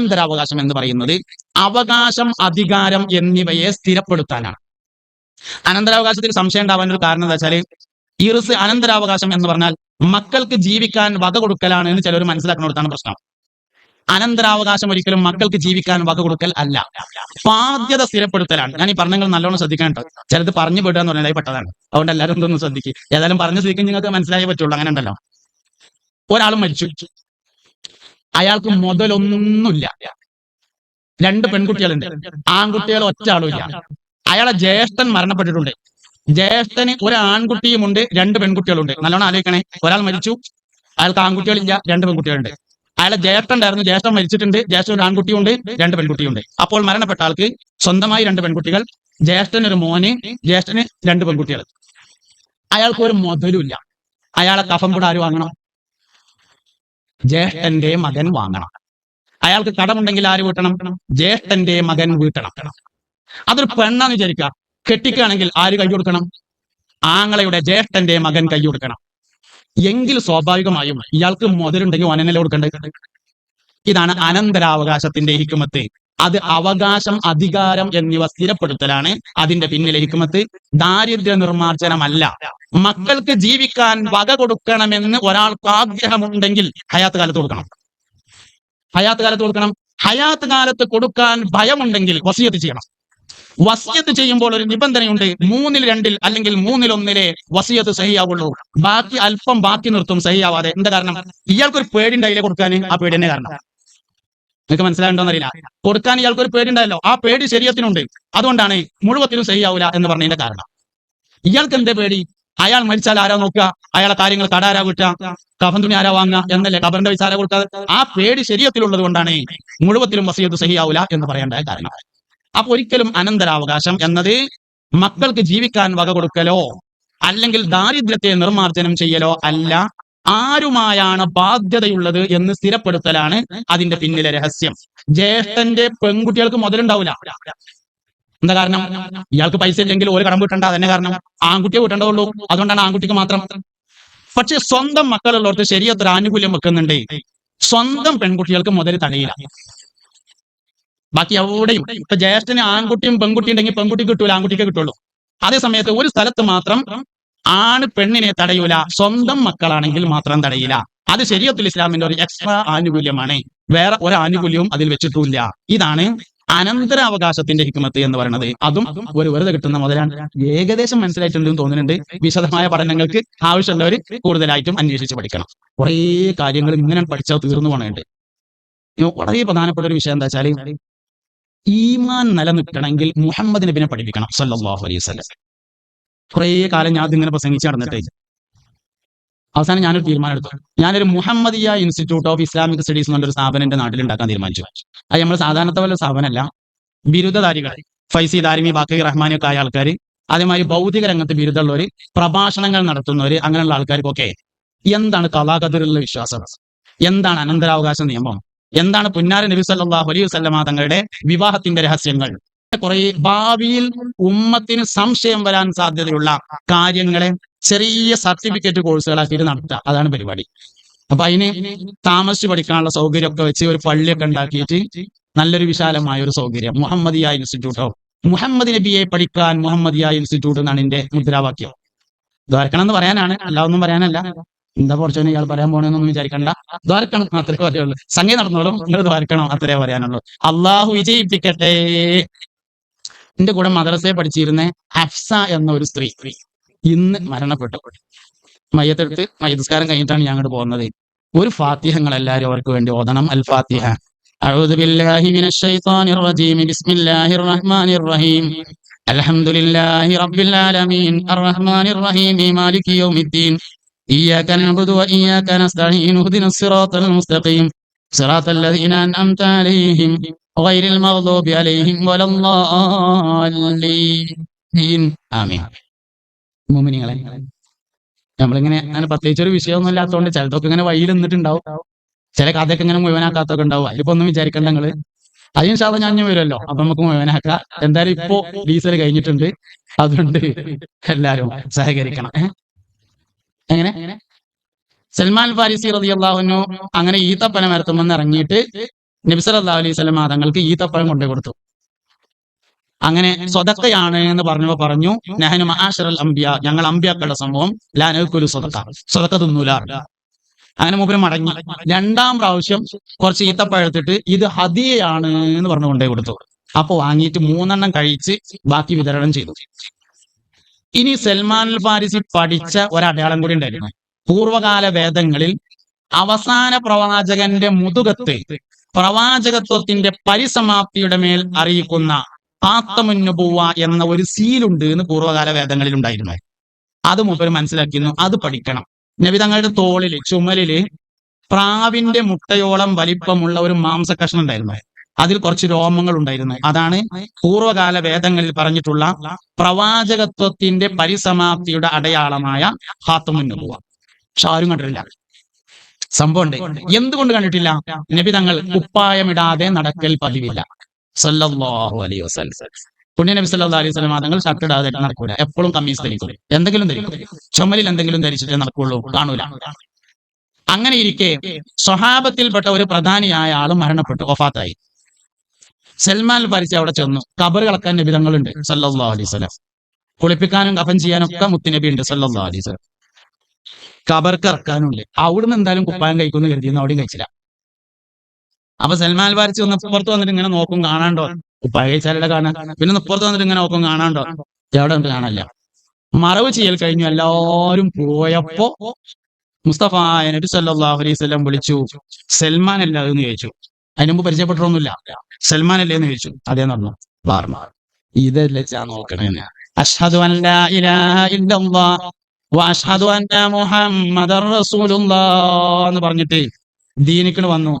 അനന്തരാവകാശം എന്ന് പറയുന്നത് അവകാശം അധികാരം എന്നിവയെ സ്ഥിരപ്പെടുത്താനാണ്. അനന്തരാവകാശത്തിൽ സംശയം ഉണ്ടാവാൻ ഒരു കാരണം എന്താ വെച്ചാൽ ഇറിസ് അനന്തരാവകാശം എന്ന് പറഞ്ഞാൽ മക്കൾക്ക് ജീവിക്കാൻ വക കൊടുക്കലാണ് എന്ന് ചിലർ മനസ്സിലാക്കുന്നിടത്താണ് പ്രശ്നം. അനന്തരാവകാശം ഒരിക്കലും മക്കൾക്ക് ജീവിക്കാൻ വക കൊടുക്കൽ അല്ല. ബാധ്യത സ്ഥിരപ്പെടുത്തലാണ്. ഞാൻ ഈ പറഞ്ഞങ്ങൾ നല്ലോണം ശ്രദ്ധിക്കാനുണ്ട് ചിലത് പറഞ്ഞു വിടുക എന്ന് പറഞ്ഞാൽ പെട്ടതാണ്. അതുകൊണ്ട് എല്ലാവരും ഇതൊന്ന് ശ്രദ്ധിക്കും. ഏതായാലും പറഞ്ഞു ശ്രദ്ധിക്കും നിങ്ങൾക്ക് മനസ്സിലായേ പറ്റുള്ളൂ. അങ്ങനെ ഉണ്ടല്ലോ. ഒരാൾ മരിച്ചു. അയാൾക്ക് മുതലൊന്നുമില്ല. രണ്ട് പെൺകുട്ടികളുണ്ട്. ആൺകുട്ടികൾ ഒറ്റ ആളുമില്ല അയാളെ ജ്യേഷ്ഠൻ മരണപ്പെട്ടിട്ടുണ്ട്. ജ്യേഷ്ഠന് ഒരു ആൺകുട്ടിയുമുണ്ട് രണ്ട് പെൺകുട്ടികളുണ്ട്. നല്ലോണം ആലോചിക്കണേ. ഒരാൾ മരിച്ചു അയാൾക്ക് ആൺകുട്ടികളില്ല രണ്ട് പെൺകുട്ടികളുണ്ട്. അയാളെ ജ്യേഷ്ഠൻ ഉണ്ടായിരുന്നു ജ്യേഷ്ഠൻ മരിച്ചിട്ടുണ്ട് ജ്യേഷ്ഠൻ ഒരു ആൺകുട്ടിയുണ്ട് രണ്ട് പെൺകുട്ടിയുണ്ട്. അപ്പോൾ മരണപ്പെട്ട ആൾക്ക് സ്വന്തമായി രണ്ട് പെൺകുട്ടികൾ ജ്യേഷ്ഠന് ഒരു മോന് ജ്യേഷ്ഠന് രണ്ട് പെൺകുട്ടികൾ. അയാൾക്ക് ഒരു മുതലുമില്ല. അയാളെ കഫം കൂടെ ആര് വാങ്ങണം? ജ്യേഷ്ഠന്റെ മകൻ വാങ്ങണം. അയാൾക്ക് കടമുണ്ടെങ്കിൽ ആര് വീട്ടണം? ജ്യേഷ്ഠന്റെ മകൻ വീട്ടണം. അതൊരു പെണ്ണാന്ന് വിചാരിക്കുക. കെട്ടിക്കുകയാണെങ്കിൽ ആര് കൈ കൊടുക്കണം? ആങ്ങളയുടെ ജ്യേഷ്ഠന്റെ മകൻ കൈ കൊടുക്കണം. എങ്കിൽ സ്വാഭാവികമായും ഇയാൾക്ക് മുതലുണ്ടെങ്കിൽ വനനല്ലേ കൊടുക്കേണ്ടത്? ഇതാണ് അനന്തരാവകാശത്തിന്റെ ഹിക്കുമത്ത്. അത് അവകാശം അധികാരം എന്നിവ സ്ഥിരപ്പെടുത്തലാണ് അതിന്റെ പിന്നിലെ ഹിക്കുമത്ത് ദാരിദ്ര്യ നിർമ്മാർജനമല്ല. മക്കൾക്ക് ജീവിക്കാൻ വക കൊടുക്കണമെന്ന് ഒരാൾക്ക് ആഗ്രഹമുണ്ടെങ്കിൽ ഹയാത്ത് കാലത്ത് കൊടുക്കണം. ഹയാത്ത് കാലത്ത് കൊടുക്കണം. ഹയാത്ത് കാലത്ത് കൊടുക്കാൻ ഭയമുണ്ടെങ്കിൽ വസിയത്ത് ചെയ്യണം. വസിയത്ത് ചെയ്യുമ്പോൾ ഒരു നിബന്ധനയുണ്ട്. മൂന്നിൽ രണ്ടിൽ അല്ലെങ്കിൽ മൂന്നിൽ ഒന്നിലെ വസിയത്ത് സഹിയാവുള്ളൂ. ബാക്കി അല്പം ബാക്കി നിർത്തും സഹിയാവാതെ. എന്താ കാരണം? ഇയാൾക്കൊരു പേടി ഉണ്ടായില്ലേ കൊടുക്കാൻ? ആ പേടി തന്നെ കാരണം. നിങ്ങൾക്ക് മനസ്സിലായിട്ടുണ്ടോന്ന് അറിയില്ല കൊടുക്കാൻ ഇയാൾക്കൊരു പേടി പേടിയുണ്ടല്ലോ ആ പേടി ശരീരത്തിനുണ്ട്. അതുകൊണ്ടാണ് മുഴുവത്തിലും ശരിയാവില്ല എന്ന് പറഞ്ഞതിന്റെ കാരണം. ഇയാൾക്ക് എന്തേ പേടി? അയാൾ മരിച്ചാൽ ആരാ നോക്കുക? അയാളെ കാര്യങ്ങൾ കടാരാ കിട്ടുക കഫൻ തുണി ആരാ വാങ്ങുക എന്നല്ലേ കബറിന്റെ വിചാര കൊടുക്കാതെ ആ പേടി ശരീരത്തിലുള്ളത് കൊണ്ടാണ് മുഴുവത്തിലും വസിയത്ത് സഹിയാവൂല എന്ന് പറയേണ്ട കാരണം. അപ്പൊ ഒരിക്കലും അനന്തരാവകാശം എന്നത് മക്കൾക്ക് ജീവിക്കാൻ വക കൊടുക്കലോ അല്ലെങ്കിൽ ദാരിദ്ര്യത്തെ നിർമാർജനം ചെയ്യലോ അല്ല. ആരുമായാണ് ബാധ്യതയുള്ളത് എന്ന് സ്ഥിരപ്പെടുത്തലാണ് അതിന്റെ പിന്നിലെ രഹസ്യം. ജ്യേഷ്ഠന്റെ പെൺകുട്ടികൾക്ക് മുതലുണ്ടാവില്ല എന്താ കാരണം? ഇയാൾക്ക് പൈസ ഇല്ലെങ്കിൽ ഒരു കടം വീട്ടണ്ട അതന്നെ കാരണം? ആൺകുട്ടിയെ വീട്ടേണ്ടതുള്ളൂ അതുകൊണ്ടാണ് ആൺകുട്ടിക്ക് മാത്രം. പക്ഷെ സ്വന്തം മക്കളുള്ളവർക്ക് ശരിയത്ര ആനുകൂല്യം വെക്കുന്നുണ്ട്. സ്വന്തം പെൺകുട്ടികൾക്ക് മുതൽ തടയില്ല. ബാക്കി എവിടെയും ഇപ്പൊ ജ്യേഷ്ഠന് ആൺകുട്ടിയും പെൺകുട്ടിയും ഉണ്ടെങ്കിൽ പെൺകുട്ടി കിട്ടൂല ആൺകുട്ടിക്ക് കിട്ടുള്ളൂ. അതേ സമയത്ത് ഒരു സ്ഥലത്ത് മാത്രം ആണ് പെണ്ണിനെ തടയൂല സ്വന്തം മക്കളാണെങ്കിൽ മാത്രം തടയില്ല. അത് ശരീരത്തിൽ ഇസ്ലാമിന്റെ ഒരു എക്സ്ട്രാ ആനുകൂല്യമാണ്. വേറെ ഒരു ആനുകൂല്യവും അതിൽ വെച്ചിട്ടില്ല ഇതാണ് അനന്തരാവകാശത്തിന്റെ ഹിക്മത്ത് എന്ന് പറയുന്നത്. അതും ഒരു വെറുതെ കിട്ടുന്ന മുതലാണ്. ഏകദേശം മനസ്സിലായിട്ടുണ്ടെന്ന് തോന്നുന്നുണ്ട്. വിശദമായ പഠനങ്ങൾക്ക് ആവശ്യമുള്ളവർ കൂടുതലായിട്ടും അന്വേഷിച്ച് പഠിക്കണം. കുറേ കാര്യങ്ങൾ ഇങ്ങനെ പഠിച്ചാൽ തീർന്നു പോകണുണ്ട് വളരെ പ്രധാനപ്പെട്ട ഒരു വിഷയം എന്താ വെച്ചാൽ ഈമാൻ നിലനിൽക്കണമെങ്കിൽ മുഹമ്മദ് നബിനെ പഠിപ്പിക്കണം സല്ലാഹു അലൈഹി കുറേ കാലം ഞാൻ ഇങ്ങനെ പ്രസംഗിച്ച് നടന്നിട്ടേ അവസാനം ഞാനൊരു തീരുമാനം എടുത്തു. ഞാനൊരു Muhammadiya Institute of Islamic Studies എന്ന് പറഞ്ഞൊരു സ്ഥാപനം എന്റെ നാട്ടിൽ ഉണ്ടാക്കാൻ തീരുമാനിച്ചു. അത് നമ്മൾ സാധാരണത്തെ വല്ല സ്ഥാപനമല്ല. ബിരുദധാരികൾ ഫൈസി ദാരിമി ബാക്കി റഹ്മാനി ഒക്കെ ആയ ആൾക്കാർ അതേമാതിരി ഭൗതിക രംഗത്ത് ബിരുദമുള്ളവർ പ്രഭാഷണങ്ങൾ നടത്തുന്നവർ അങ്ങനെയുള്ള ആൾക്കാർക്കൊക്കെ എന്താണ് കലാകതിലുള്ള വിശ്വാസം? എന്താണ് അനന്തരാവകാശ നിയമം? എന്താണ് പുന്നാര നബി അലൈഹി വസല്ലമ തങ്ങളുടെ വിവാഹത്തിന്റെ രഹസ്യങ്ങൾ? കുറെ ഭാവിയിൽ ഉമ്മത്തിന് സംശയം വരാൻ സാധ്യതയുള്ള കാര്യങ്ങളെ ചെറിയ സർട്ടിഫിക്കറ്റ് കോഴ്സുകളാക്കിയിട്ട് നടത്തുക. അതാണ് പരിപാടി. അപ്പൊ അതിന് താമസിച്ച് പഠിക്കാനുള്ള സൗകര്യമൊക്കെ വെച്ച് ഒരു പള്ളിയൊക്കെ ഉണ്ടാക്കിയിട്ട് നല്ലൊരു വിശാലമായ ഒരു സൗകര്യം. മുഹമ്മദിയ ഇൻസ്റ്റിറ്റ്യൂട്ടോ? മുഹമ്മദ് നബിയെ പഠിക്കാൻ മുഹമ്മദിയ ഇൻസ്റ്റിറ്റ്യൂട്ട് എന്നാണ് എന്റെ മുദ്രാവാക്യം. ദ്വാരക്കണം എന്ന് പറയാനാണ്. അല്ലാതൊന്നും പറയാനല്ല. എന്താ കുറച്ചു ഇയാൾ പറയാൻ പോണെന്നൊന്നും വിചാരിക്കണ്ട. ദ്വാരക്കണം അത്രേ പറയുള്ളൂ സംഗതി നടന്നോളും. നിങ്ങൾ ദ്വാരക്കണം അത്രേ പറയാനുള്ളൂ. അള്ളാഹു വിജയിപ്പിക്കട്ടെ. എന്റെ കൂടെ മദ്രസയെ പഠിച്ചിരുന്ന ഹഫ്സ എന്ന ഒരു സ്ത്രീ ഇന്ന് മരണപ്പെട്ടു മയ്യത്തെടുത്ത് മയ്യസ്കാരം കഴിഞ്ഞിട്ടാണ് ഞാൻ അങ്ങോട്ട് പോകുന്നത് ഒരു ഫാത്തിഹങ്ങൾ എല്ലാവരും അവർക്ക് വേണ്ടി ഓതണം അൽ ഫാത്തിഹ أعوذ بالله من الشيطان الرجيم بسم الله الرحمن الرحيم الحمد لله رب العالمين الرحمن الرحيم مالك يوم الدين إياك نعبد وإياك نستعين اهدنا الصراط المستقيم صراط الذين أنعمت عليهم غير المغضوب عليهم ولا الضالين آمين മോമിനിങ്ങളെ നമ്മളിങ്ങനെ അങ്ങനെ പ്രത്യേകിച്ച് ഒരു വിഷയമൊന്നും ഇല്ലാത്തതുകൊണ്ട് ചിലതൊക്കെ ഇങ്ങനെ വഴിയിൽ നിന്നിട്ടുണ്ടാവും ചില കഥയൊക്കെ ഇങ്ങനെ മുഴുവനാക്കാത്തൊക്കെ ഉണ്ടാവും അതിലിപ്പോ ഒന്നും വിചാരിക്കണ്ട നിങ്ങള് അതിന് ശാദം ഞാൻ ഇനി വരുമല്ലോ അപ്പൊ നമുക്ക് മുഴുവനാക്കാം എന്തായാലും ഇപ്പോ ഡീസൽ കഴിഞ്ഞിട്ടുണ്ട് അതുകൊണ്ട് എല്ലാരും സഹകരിക്കണം ഏ? എങ്ങനെ സൽമാൻ ഫാരിസി റളിയല്ലാഹുവിനു അങ്ങനെ ഈത്തപ്പന മരത്തുമെന്ന് ഇറങ്ങിയിട്ട് നബിസല്ലാ അലൈഹി സ്വലമ തങ്ങൾക്ക് ഈത്തപ്പഴം കൊണ്ടു കൊടുത്തു. അങ്ങനെ സ്വതക്കയാണ് എന്ന് പറഞ്ഞപ്പോ പറഞ്ഞു നെഹനു മഹാഷറൽ അംബിയ ഞങ്ങൾ അമ്പിയാക്കളുടെ സംഭവം ലാനക്കുരു സ്വതക്ക സ്വതക്ക തിന്നൂല. അങ്ങനെ മൂപ്പര് മടങ്ങി. രണ്ടാം പ്രാവശ്യം കുറച്ച് ഈത്തപ്പഴം എടുത്തിട്ട് ഇത് ഹദിയയാണ് എന്ന് പറഞ്ഞു കൊണ്ടേ കൊടുത്തു. അപ്പൊ വാങ്ങിയിട്ട് മൂന്നെണ്ണം കഴിച്ച് ബാക്കി വിതരണം ചെയ്തു. ഇനി സൽമാൻ ഫാരിസി പഠിച്ച ഒരടയാളം കൂടി ഉണ്ടായിരുന്നു. പൂർവകാല വേദങ്ങളിൽ അവസാന പ്രവാചകന്റെ മുതുകത്ത് പ്രവാചകത്വത്തിന്റെ പരിസമാപ്തിയുടെ മേൽ അറിയിക്കുന്ന ആത്തമുന്നുപൂവ എന്ന ഒരു സീലുണ്ട് എന്ന് പൂർവകാല വേദങ്ങളിൽ ഉണ്ടായിരുന്നു. അത് മൂപ്പര് മനസ്സിലാക്കിയിരുന്നു. അത് പഠിക്കണം. നബി തങ്ങളുടെ തോളിൽ ചുമലിൽ പ്രാവിന്റെ മുട്ടയോളം വലിപ്പമുള്ള ഒരു മാംസ കഷ്ണം ഉണ്ടായിരുന്നു. അതിൽ കുറച്ച് രോമങ്ങൾ ഉണ്ടായിരുന്നു. അതാണ് പൂർവകാല വേദങ്ങളിൽ പറഞ്ഞിട്ടുള്ള പ്രവാചകത്വത്തിന്റെ പരിസമാപ്തിയുടെ അടയാളമായ ഹാത്തമുന്നുപൂവ പക്ഷെ ആരും കണ്ടിട്ടില്ല. സംഭവം ഉണ്ട് എന്തുകൊണ്ട് കണ്ടിട്ടില്ല? നബി തങ്ങൾ കുപ്പായമിടാതെ നടക്കൽ പതിവില്ല. സല്ലല്ലാഹു അലൈഹി വസല്ലം. പുണ്യ നബി സല്ലാ അലൈഹി വസല്ലം തങ്ങൾ ഷർട്ട് ഇടാതെ നടക്കൂല. എപ്പോഴും കമ്മീസ് ധരിക്കും. എന്തെങ്കിലും ധരിക്കും. ചുമലിൽ എന്തെങ്കിലും ധരിച്ചിട്ടേ നടക്കുള്ളൂ. കാണൂല. അങ്ങനെ ഇരിക്കെ സ്വഹാബത്തിൽപ്പെട്ട ഒരു പ്രധാനിയായ ആൾ മരണപ്പെട്ടു. ഒഫാത്തായി സൽമാൻ പരിച്ച് അവിടെ ചെന്നു. കബർ കളക്കാൻ നബി തങ്ങളുണ്ട്. സല്ലല്ലാഹു അലൈഹി സ്വലം കുളിപ്പിക്കാനും കഫൻ ചെയ്യാനും ഒക്കെ മുത്തുനബി ഉണ്ട് സല്ലാ അലൈഹി വസല്ലം. കബർക്ക് ഇറക്കാനുണ്ട്. അവിടുന്ന് എന്തായാലും കുപ്പായം കഴിക്കുന്നു കരുതിയെന്ന് അവിടെയും കഴിച്ചില്ല. അപ്പൊ സൽമാൻ വാരിച്ച് ഒന്ന് പുറത്ത് വന്നിട്ട് ഇങ്ങനെ നോക്കും കാണാണ്ടോ? കുപ്പായ കഴിച്ചാലല്ല കാണാൻ. പിന്നെ പുറത്ത് വന്നിട്ട് ഇങ്ങനെ നോക്കും കാണാണ്ടോ? എവിടെ നമുക്ക് കാണാനില്ല. മറവ് ചെയ്യൽ കഴിഞ്ഞു. എല്ലാവരും പോയപ്പോ മുസ്തഫ നബി സല്ലാഹു അലൈഹി വസല്ലം വിളിച്ചു സൽമാൻ അല്ല എന്ന് ചോദിച്ചു. അതിന് മുമ്പ് പരിചയപ്പെട്ടൊന്നുമില്ല സൽമാൻ അല്ലേ എന്ന് ചോദിച്ചു. അതേ നടന്നു. പറഞ്ഞു ഇതല്ലേ നോക്കണേ അഷ്ഹദു ഇലാഹ ഇല്ലല്ലാഹ്. വഅഷ്ഹദു അന്ന മുഹമ്മദ് റസൂലുള്ളാഹ് എന്ന് പറഞ്ഞിട്ട് ദീനിക്കണ് വന്നു.